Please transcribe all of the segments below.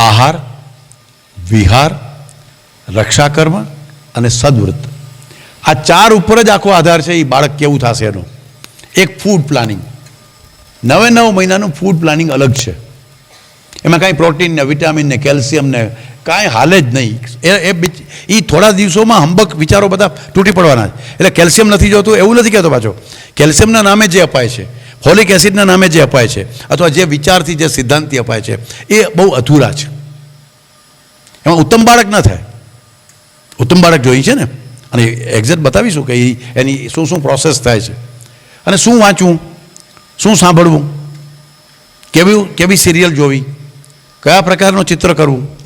આહાર, વિહાર, રક્ષાકર્મ અને સદવૃત્ત. આ ચાર ઉપર જ આખો આધાર છે, એ બાળક કેવું થશે એનો? એક ફૂડ પ્લાનિંગ નવે નવ મહિનાનું ફૂડ પ્લાનિંગ અલગ છે. એમાં કાંઈ પ્રોટીન ને વિટામિન ને કેલ્શિયમ ને કાંઈ હાલે જ નહીં. એ એ થોડા દિવસોમાં હંબક વિચારો બધા તૂટી પડવાના છે. એટલે કેલ્શિયમ નથી જોતું, એવું નથી કહેતો પાછો. કેલ્શિયમના નામે જે અપાય છે, ફોલિક એસિડના નામે જે અપાય છે, અથવા જે વિચારથી, જે સિદ્ધાંતથી અપાય છે, એ બહુ અધૂરા છે. એમાં ઉત્તમ બાળક ન થાય. ઉત્તમ બાળક જોઈ છે ને? અને એક્ઝેક્ટ બતાવીશું કે એની શું શું પ્રોસેસ થાય છે. અને શું વાંચવું? શું સાંભળવું? કેવી કેવી સિરિયલ જોવી? કયા પ્રકારનું ચિત્ર કરવું?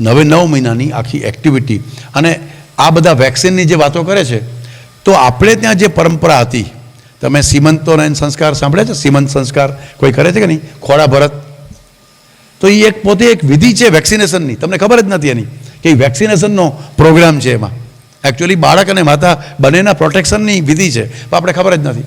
નવે નવ મહિનાની આખી એક્ટિવિટી અને આ બધા વેક્સિનની જે વાતો કરે છે, તો આપણે ત્યાં જે પરંપરા હતી, તમે સીમંતોના સંસ્કાર સાંભળ્યા છે? સીમંત સંસ્કાર કોઈ કરે છે કે નહીં? ખોડા ભરત. તો એ એક પોતે એક વિધિ છે વેક્સિનેશનની તમને ખબર જ નથી એની કે એ વેક્સિનેશનનો પ્રોગ્રામ છે એમાં. એકચ્યુઅલી બાળક અને માતા બંનેના પ્રોટેક્શનની વિધિ છે. પણ આપણે ખબર જ નથી.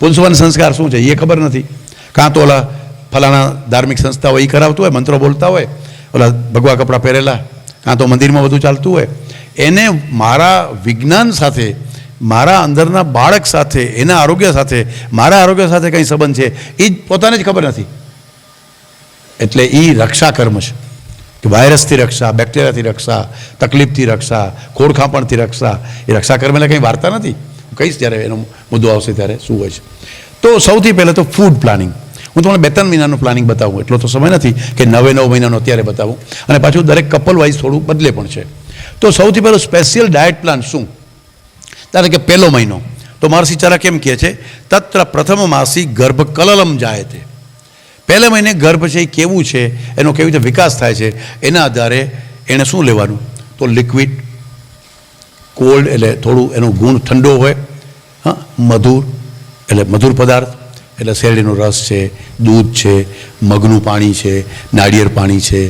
પુંસવન સંસ્કાર શું છે? એ ખબર નથી. કાં તો ઓલા ફલાણા ધાર્મિક સંસ્થાઓ એ કરાવતું હોય, મંત્રો બોલતા હોય ઓલા ભગવા કપડાં પહેરેલા. કાં તો મંદિરમાં બધું ચાલતું હોય. એને મારા વિજ્ઞાન સાથે, મારા અંદરના બાળક સાથે, એના આરોગ્ય સાથે, મારા આરોગ્ય સાથે કંઈ સંબંધ છે એ જ પોતાને જ ખબર નથી. એટલે એ રક્ષા કર્મ છે. કે વાયરસથી રક્ષા, બેક્ટેરિયાથી રક્ષા, તકલીફથી રક્ષા, ખોડખાંપણથી રક્ષા, એ રક્ષા કર્મ એટલે કંઈ વાર્તા નથી. કહીશ જ્યારે એનો મુદ્દો આવશે ત્યારે શું હોય છે. તો સૌથી પહેલાં તો ફૂડ પ્લાનિંગ હું તમને બે ત્રણ મહિનાનું પ્લાનિંગ બતાવું, એટલો તો સમય નથી કે નવે નવ મહિનાનો અત્યારે બતાવું. અને પાછું દરેક કપલ વાઇઝ થોડું બદલે પણ છે. તો સૌથી પહેલું સ્પેશિયલ ડાયટ પ્લાન શું? ધારો કે પહેલો મહિનો. તો મહર્ષિ ચરક કેમ કહે છે? તત્ર પ્રથમ માસી ગર્ભ કલલમ જાય તે પહેલા મહિને ગર્ભ છે એ કેવું છે? એનો કેવી રીતે વિકાસ થાય છે? એના આધારે એણે શું લેવાનું? તો લિક્વિડ કોલ્ડ એટલે થોડું એનો ગુણ ઠંડો હોય, હા, મધુર એટલે મધુર પદાર્થ. એટલે શેરડીનો રસ છે, દૂધ છે, મગનું પાણી છે, નાળિયેર પાણી છે,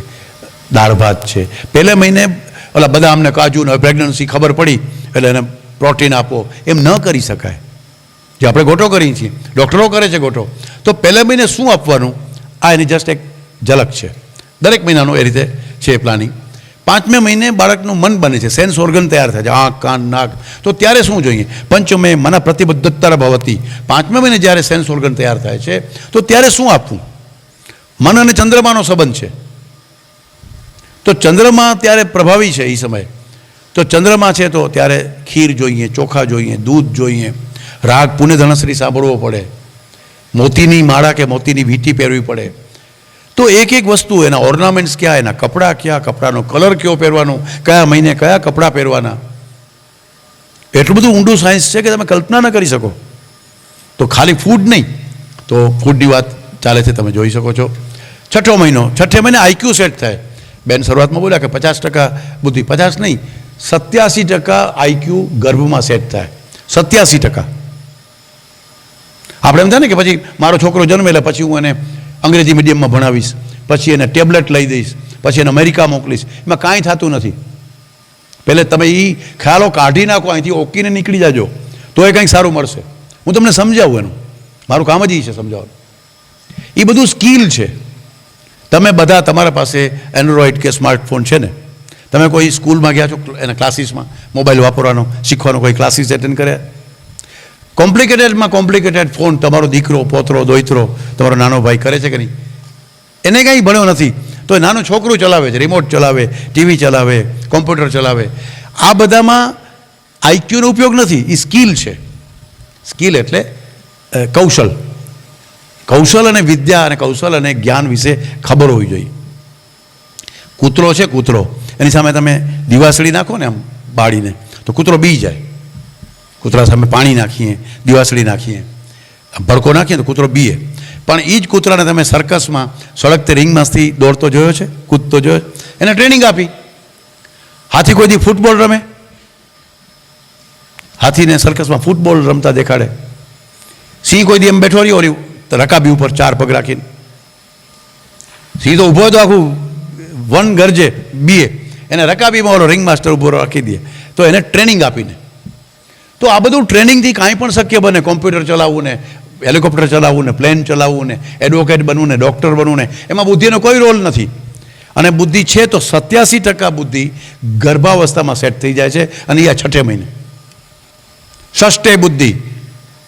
દાળ ભાત છે. પહેલા મહિને ઓલા બધા અમને કાજુ ને પ્રેગ્નન્સી ખબર પડી, એટલે એને પ્રોટીન આપો. એમ ન કરી શકાય. જે આપણે ગોટો કરીએ છીએ. ડૉક્ટરો કરે છે ગોટો તો પહેલા મહિને શું આપવાનું? આ એની જસ્ટ એક ઝલક છે. દરેક મહિનાનું એ રીતે છે પ્લાનિંગ પાંચમે મહિને બાળકનું મન બને છે સેન્સ ઓર્ગન તૈયાર થાય છે, આંખ, કાન, નાક. તો ત્યારે શું જોઈએ? પંચમે મન પ્રતિબદ્ધતર ભવતી. પાંચમે મહિને જ્યારે સેન્સ ઓર્ગન તૈયાર થાય છે, તો ત્યારે શું આપવું? મન અને ચંદ્રમાનો સંબંધ છે. તો ચંદ્રમા ત્યારે પ્રભાવી છે એ સમયે. તો ચંદ્રમા છે તો ત્યારે ખીર જોઈએ, ચોખા જોઈએ, દૂધ જોઈએ. રાગ પુણ્ય ધનશ્રી સાંભળવો પડે. મોતીની માળા કે મોતીની વીંટી પહેરવી પડે. તો એક એક વસ્તુ એના ઓર્નામેન્ટ્સ ક્યાં, એના કપડાં ક્યાં, કપડાનો કલર કયો પહેરવાનો, કયા મહિને કયા કપડાં પહેરવાના? એટલું બધું ઊંડું સાયન્સ છે કે તમે કલ્પના ન કરી શકો. તો ખાલી ફૂડ નહીં. તો ફૂડની વાત ચાલે છે, તમે જોઈ શકો છો. છઠ્ઠો મહિનો, છઠ્ઠે મહિને આઈક્યુ સેટ થાય. બેન શરૂઆતમાં બોલ્યા કે પચાસ ટકા બુદ્ધિ, પચાસ નહીં. સત્યાસી ટકા આઈક્યુ ગર્ભમાં સેટ થાય. સત્યાસી ટકા. આપણે એમ થાય ને કે પછી મારો છોકરો જન્મે એટલે પછી હું એને અંગ્રેજી મીડિયમમાં ભણાવીશ, પછી એને ટેબ્લેટ લઈ દઈશ, પછી એને અમેરિકા મોકલીશ. એમાં કાંઈ થતું નથી. પહેલે તમે એ ખ્યાલો કાઢી નાખો, અહીંથી ઓકીને નીકળી જાજો. તો એ કંઈક સારું મળશે. હું તમને સમજાવું એનું. મારું કામ જ એ છે સમજાવવાનું. એ બધું સ્કિલ છે. તમે બધા તમારા પાસે એન્ડ્રોઈડ કે સ્માર્ટફોન છે ને? તમે કોઈ સ્કૂલમાં ગયા છો? એના ક્લાસીસમાં? મોબાઈલ વાપરવાનો, શીખવાનો કોઈ ક્લાસીસ એટેન્ડ કર્યા? કોમ્પ્લિકેટેડમાં કોમ્પ્લિકેટેડ ફોન તમારો દીકરો, પોતરો દોઈતરો તમારો નાનો ભાઈ કરે છે કે નહીં? એને કંઈ ભણ્યો નથી. તો નાનું છોકરું ચલાવે છે રિમોટ ચલાવે ટીવી ચલાવે કોમ્પ્યુટર ચલાવે. આ બધામાં આઈક્યુનો ઉપયોગ નથી એ સ્કિલ છે. સ્કિલ એટલે કૌશલ. કૌશલ અને વિદ્યા અને કૌશલ અને જ્ઞાન વિશે ખબર હોવી જોઈએ. કૂતરો છે કૂતરો. એની સામે તમે દિવાસળી નાખો ને આમ બાળીને, તો કૂતરો બી જાય. કૂતરા સામે પાણી નાખીએ, દિવાસળી નાખીએ. ભડકો નાખીએ તો કૂતરો બીએ. પણ એ જ કૂતરાને તમે સર્કસમાં સળગતે રિંગમાંથી દોડતો જોયો છે? કૂદતો જોયો? એને ટ્રેનિંગ આપી. હાથી કોઈ દી ફૂટબોલ રમે? હાથીને સર્કસમાં ફૂટબોલ રમતા દેખાડે. સિંહ કોઈ દી એમ બેઠો રહ્યો રહ્યું રકાબી ઉપર ચાર પગ રાખીને. સિંહ તો ઊભો તો આખું વન ગરજે, બીએ. એને રકાબીમાં ઓલો રિંગ માસ્ટર ઊભો રાખી દે. તો એને ટ્રેનિંગ આપીને. તો આ બધું ટ્રેનિંગથી કાંઈ પણ શક્ય બને, કોમ્પ્યુટર ચલાવવું ને, હેલિકોપ્ટર ચલાવવું ને, પ્લેન ચલાવવું ને, એડવોકેટ બનવું ને, ડૉક્ટર બનવું ને, એમાં બુદ્ધિનો કોઈ રોલ નથી. અને બુદ્ધિ છે તો સત્યાસી ટકા બુદ્ધિ ગર્ભાવસ્થામાં સેટ થઈ જાય છે અને એ આ છઠ્ઠે મહિને. ષષ્ઠે બુદ્ધિ.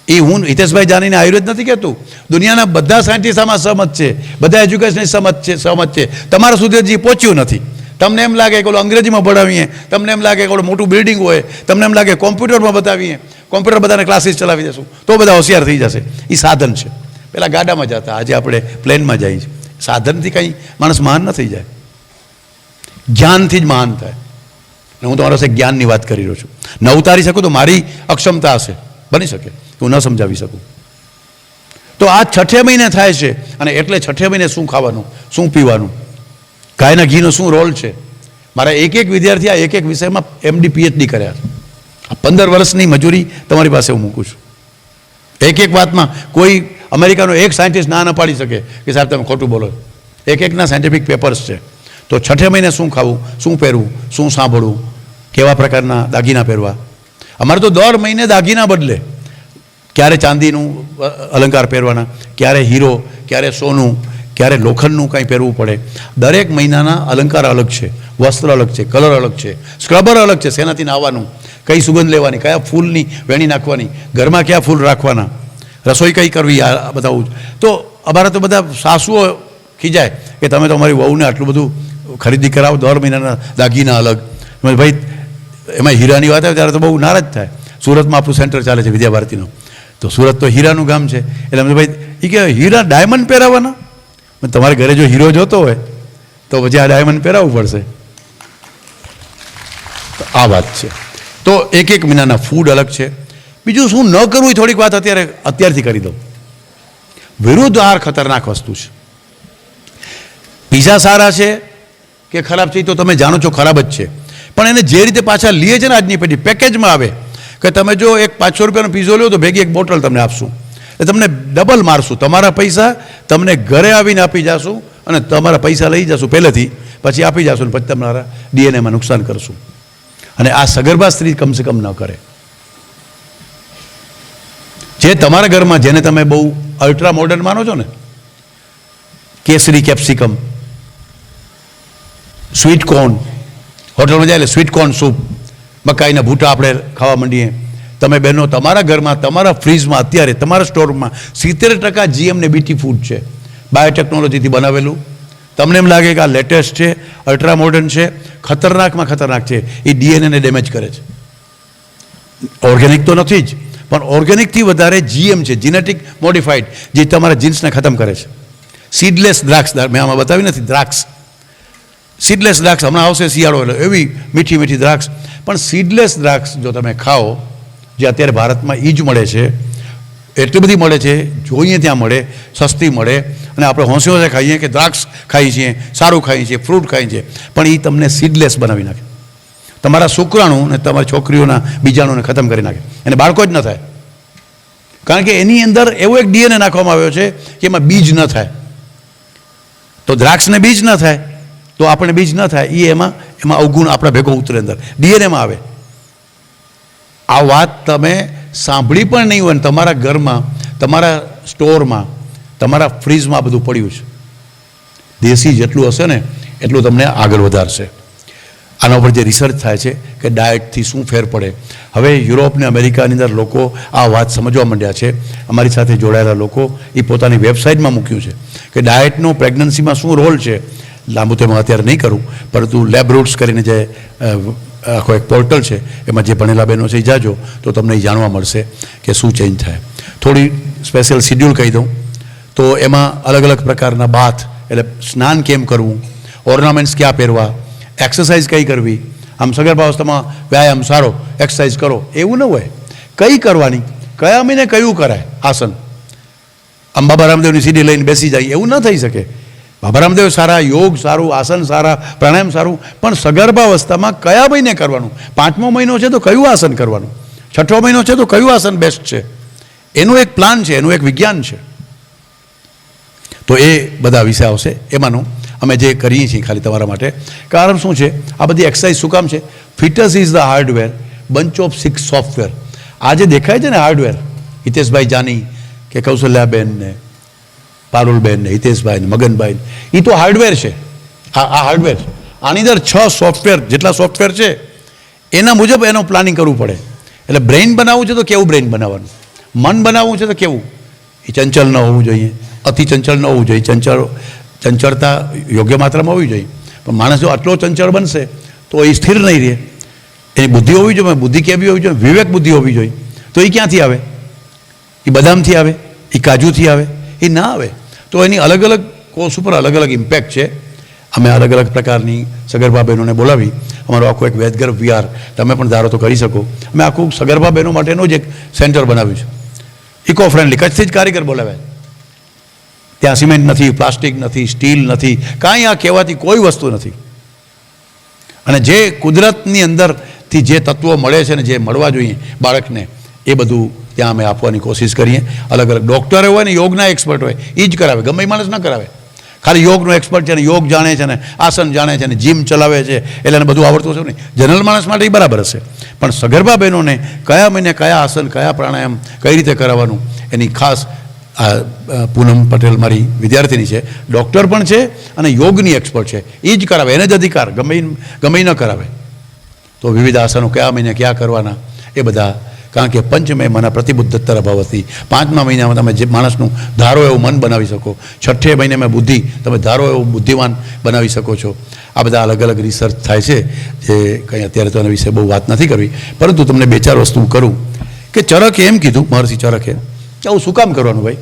એ હું હિતેશભાઈ જાનીને આયુર્વેદ નથી કહેતું. દુનિયાના બધા સાયન્ટિસ્ટ આમાં સહમત છે. બધા એજ્યુકેશનિસ્ટ સહમત છે સહમત છે. તમારા સુધી હજી પહોંચ્યું નથી. તમને એમ લાગે કે ઓલું અંગ્રેજીમાં ભણાવીએ, તમને એમ લાગે કે ઓલું મોટું બિલ્ડિંગ હોય, તમને એમ લાગે કોમ્પ્યુટરમાં બતાવીએ, કોમ્પ્યુટર બધાને ક્લાસીસ ચલાવી દેશું. તો બધા હોશિયાર થઈ જશે. એ સાધન છે. પહેલાં ગાડામાં જતા, આજે આપણે પ્લેનમાં જઈએ છીએ. સાધનથી કંઈ માણસ મહાન ન થઈ જાય. જ્ઞાનથી જ મહાન થાય. અને હું તમારા સાથે જ્ઞાનની વાત કરી રહ્યો છું. ન ઉતારી શકું તો મારી અક્ષમતા હશે. બની શકે. હું ન સમજાવી શકું. તો આ છઠ્ઠે મહિને થાય છે. અને એટલે છઠ્ઠે મહિને શું ખાવાનું? શું પીવાનું? ગાયના ઘીનો શું રોલ છે? મારા એક એક વિદ્યાર્થી આ એક એક વિષયમાં એમડી પીએચડી કર્યા છે. આ પંદર વર્ષની મજૂરી તમારી પાસે હું મૂકું છું. એક એક વાતમાં કોઈ અમેરિકાનો એક સાયન્ટિસ્ટ ના ન પાડી શકે કે સાહેબ તમે ખોટું બોલો એક એકના સાયન્ટિફિક પેપર્સ છે. તો છઠ્ઠે મહિને શું ખાવું, શું પહેરવું, શું સાંભળવું, કેવા પ્રકારના દાગીના પહેરવા? અમારે તો દર મહિને દાગીના બદલે. ક્યારે ચાંદીનું અલંકાર પહેરવાના, ક્યારે હીરો, ક્યારે સોનું ક્યારે લોખંડનું કંઈ પહેરવું પડે. દરેક મહિનાના અલંકાર અલગ છે. વસ્ત્ર અલગ છે, કલર અલગ છે, સ્ક્રબર અલગ છે, શેનાથી નાહવાનું કઈ સુગંધ લેવાની? કયા ફૂલની વેણી નાખવાની? ઘરમાં કયા ફૂલ રાખવાના? રસોઈ કઈ કરવી? આ બતાવું તો અમારા તો બધા સાસુઓ ખીજાય કે તમે તો અમારી વહુને આટલું બધું ખરીદી કરાવો, દર મહિનાના દાગીના અલગ. ભાઈ, એમાં હીરાની વાત આવે ત્યારે તો બહુ નારાજ થાય. સુરતમાં આપણું સેન્ટર ચાલે છે વિદ્યાભારતીનું. તો સુરત તો હીરાનું ગામ છે. એટલે અમે ભાઈ એ કે હીરા ડાયમંડ પહેરાવવાના મેં તમારે ઘરે જો હીરો જોતો હોય, તો પછી આ ડાયમંડ પહેરાવવું પડશે. આ વાત છે. તો એક એક મહિનાના ફૂડ અલગ છે. બીજું શું ન કરવું એ થોડીક વાત અત્યારે, અત્યારથી કરી દઉં. વિરુદ્ધ આહાર ખતરનાક વસ્તુ છે. પીઝા સારા છે કે ખરાબ છે એ તો તમે જાણો છો ખરાબ જ છે. પણ એને જે રીતે પાછા લે છે ને આજની પેઢી પેકેજમાં આવે કે તમે જો એક પાંચસો રૂપિયાનો પીઝો લ્યો તો ભેગી એક બોટલ તમને આપશું. એટલે તમને ડબલ મારશું. તમારા પૈસા તમને ઘરે આવીને આપી જાશું અને તમારા પૈસા લઈ જશું પહેલેથી. પછી આપી જાશું પછી તમારા ડીએનએમાં નુકસાન કરશું. અને આ સગર્ભા સ્ત્રી કમસે કમ ન કરે. જે તમારા ઘરમાં, જેને તમે બહુ અલ્ટ્રા મોડર્ન માનો છો ને, કેસરી, કેપ્સિકમ સ્વીટ કોર્ન હોટલમાં જાય એટલે સ્વીટ કોર્ન સૂપ મકાઈના ભૂટા આપણે ખાવા માંડીએ. તમે બહેનો, તમારા ઘરમાં, તમારા ફ્રીજમાં અત્યારે, તમારા સ્ટોરમાં સિત્તેર ટકા જીએમ ને બીટી ફૂડ છે. બાયોટેકનોલોજીથી બનાવેલું. તમને એમ લાગે કે આ લેટેસ્ટ છે અલ્ટ્રા મોડર્ન છે, ખતરનાકમાં ખતરનાક છે, એ ડીએનએને ડેમેજ કરે છે. ઓર્ગેનિક તો નથી જ, પણ ઓર્ગેનિકથી વધારે જીએમ છે જીનેટિક મોડિફાઈડ જે તમારા જીન્સને ખતમ કરે છે. સીડલેસ દ્રાક્ષ મેં આમાં બતાવી નથી, દ્રાક્ષ. સીડલેસ દ્રાક્ષ, હમણાં આવશે શિયાળો એટલે એવી મીઠી મીઠી દ્રાક્ષ. પણ સીડલેસ દ્રાક્ષ જો તમે ખાઓ જે અત્યારે ભારતમાં એ જ મળે છે. એટલી બધી મળે છે, જોઈએ ત્યાં મળે, સસ્તી મળે અને આપણે હોંશે ખાઈએ કે દ્રાક્ષ ખાઈએ છીએ, સારું ખાઈએ છીએ, ફ્રૂટ ખાઈએ છીએ, પણ એ તમને સીડલેસ બનાવી નાખે. તમારા શુક્રાણુ ને તમારી છોકરીઓના બીજાણુને ખતમ કરી નાખે. એને બાળકો જ ન થાય. કારણ કે એની અંદર એવો એક ડીએનએ નાખવામાં આવ્યો છે કે એમાં બીજ ન થાય. તો દ્રાક્ષને બીજ ન થાય, તો આપણે બીજ ન થાય એ એમાં એમાં અવગુણ આપણા ભેગો ઉતરે અંદર. ડીએનએમાં આવે. આ વાત તમે સાંભળી પણ નહીં હોય તમારા ઘરમાં, તમારા સ્ટોરમાં, તમારા ફ્રીજમાં બધું પડ્યું છે. દેશી જેટલું હશે ને, એટલું તમને આગળ વધારશે. આના ઉપર જે રિસર્ચ થાય છે કે ડાયટથી શું ફેર પડે. હવે યુરોપ ને અમેરિકાની અંદર લોકો આ વાત સમજવા માંડ્યા છે. અમારી સાથે જોડાયેલા લોકો એ પોતાની વેબસાઇટમાં મૂક્યું છે કે ડાયટનો પ્રેગ્નન્સીમાં શું રોલ છે. લાંબુ તેમાં અત્યારે નહીં કરું, પરંતુ લેબ રૂટ્સ કરીને જે આખો એક પોર્ટલ છે, એમાં જે ભણેલા બહેનો છે એ જાજો, તો તમને એ જાણવા મળશે કે શું ચેન્જ થાય. થોડી સ્પેશિયલ શિડ્યુલ કહી દઉં. તો એમાં અલગ અલગ પ્રકારના બાથ એટલે સ્નાન કેમ કરવું ઓર્નામેન્ટ્સ ક્યાં પહેરવા એક્સરસાઇઝ કઈ કરવી, આમ સગર્ભાવસ્થામાં વ્યાયામ સારો એક્સરસાઇઝ કરો, એવું ન હોય. કઈ કરવાની? કયા મહિને કયું કરાય? આસન. અંબાબા રામદેવની સીડી લઈને બેસી જાય, એવું ન થઈ શકે. બાબા રામદેવ સારા, યોગ સારું, આસન સારા, પ્રાણાયામ સારું, પણ સગર્ભાવસ્થામાં કયા મહિને કરવાનું? પાંચમો મહિનો છે તો કયું આસન કરવાનું? છઠ્ઠો મહિનો છે તો કયું આસન બેસ્ટ છે? એનું એક પ્લાન છે, એનું એક વિજ્ઞાન છે. તો એ બધા વિષય આવશે. એમાંનું અમે જે કરીએ છીએ ખાલી તમારા માટે. કારણ શું છે? આ બધી એક્સરસાઇઝ શું કામ છે? Fitness is the hardware bunch of six software આ જે દેખાય છે ને હાર્ડવેર હિતેશભાઈ જાની કે કૌશલ્યાબેન ને પારુલબેન ને હિતેશભાઈ ને મગનભાઈ એ તો હાર્ડવેર છે. આ આ હાર્ડવેર આની અંદર છ સોફ્ટવેર જેટલા સોફ્ટવેર છે, એના મુજબ એનું પ્લાનિંગ કરવું પડે. એટલે બ્રેઇન બનાવવું છે તો કેવું બ્રેઇન બનાવવાનું? મન બનાવવું છે તો કેવું? એ ચંચલ ન હોવું જોઈએ. અતિ ચંચલ ન હોવું જોઈએ. ચંચળ, ચંચળતા યોગ્ય માત્રામાં હોવી જોઈએ. પણ માણસ જો આટલો ચંચળ બનશે તો એ સ્થિર નહીં રહે. એની બુદ્ધિ હોવી જોઈએ બુદ્ધિ કેવી હોવી જોઈએ? વિવેક બુદ્ધિ હોવી જોઈએ. તો એ ક્યાંથી આવે? એ બદામથી આવે? એ કાજુથી આવે? એ ના આવે. તો એની અલગ અલગ કોર્સ ઉપર અલગ અલગ ઇમ્પેક્ટ છે. અમે અલગ અલગ પ્રકારની સગર્ભા બહેનોને બોલાવી. અમારું આખું એક વેદગર્ભ વિહાર તમે પણ ધારો તો કરી શકો. અમે આખું સગર્ભા બહેનો માટેનું જ એક સેન્ટર બનાવ્યું છે. ઇકો ફ્રેન્ડલી કચ્છથી જ કારીગર બોલાવ્યા ત્યાં સિમેન્ટ નથી, પ્લાસ્ટિક નથી, સ્ટીલ નથી, કાંઈ આ કહેવાતી કોઈ વસ્તુ નથી. અને જે કુદરતની અંદરથી જે તત્વો મળે છે ને જે મળવા જોઈએ બાળકને, એ બધું ત્યાં અમે આપવાની કોશિશ કરીએ. અલગ અલગ ડૉક્ટરો હોય ને યોગના એક્સપર્ટ હોય એ જ કરાવે. ગમે માણસ ન કરાવે. ખાલી યોગનો એક્સપર્ટ છે ને યોગ જાણે છે ને, આસન જાણે છે ને જીમ ચલાવે છે, એટલે એને બધું આવડતું હશે નહીં જનરલ માણસ માટે એ બરાબર હશે. પણ સગર્ભા બહેનોને કયા મહિને કયા આસન, કયા પ્રાણાયામ કઈ રીતે કરાવવાનું, એની ખાસ, આ પૂનમ પટેલ મારી વિદ્યાર્થીની છે. ડૉક્ટર પણ છે અને યોગની એક્સપર્ટ છે. એ જ કરાવે. એને જ અધિકાર. ગમે ગમે ન કરાવે. તો વિવિધ આસનો કયા મહિને ક્યાં કરવાના, એ બધા કારણ કે પંચમે મના પ્રતિબુદ્ધતર અભાવથી પાંચમા મહિનામાં તમે જે માણસનું ધારો એવું મન બનાવી શકો, છઠ્ઠે મહિને મેં બુદ્ધિ, તમે ધારો એવું બુદ્ધિવાન બનાવી શકો છો. આ બધા અલગ અલગ રિસર્ચ થાય છે, જે કંઈ અત્યારે તો એના વિશે બહુ વાત નથી કરવી. પરંતુ તમને બે ચાર વસ્તુ કરું. કે ચરકે એમ કીધું, મહર્ષિ ચરકે, કે આવું શું કામ કરવાનું ભાઈ?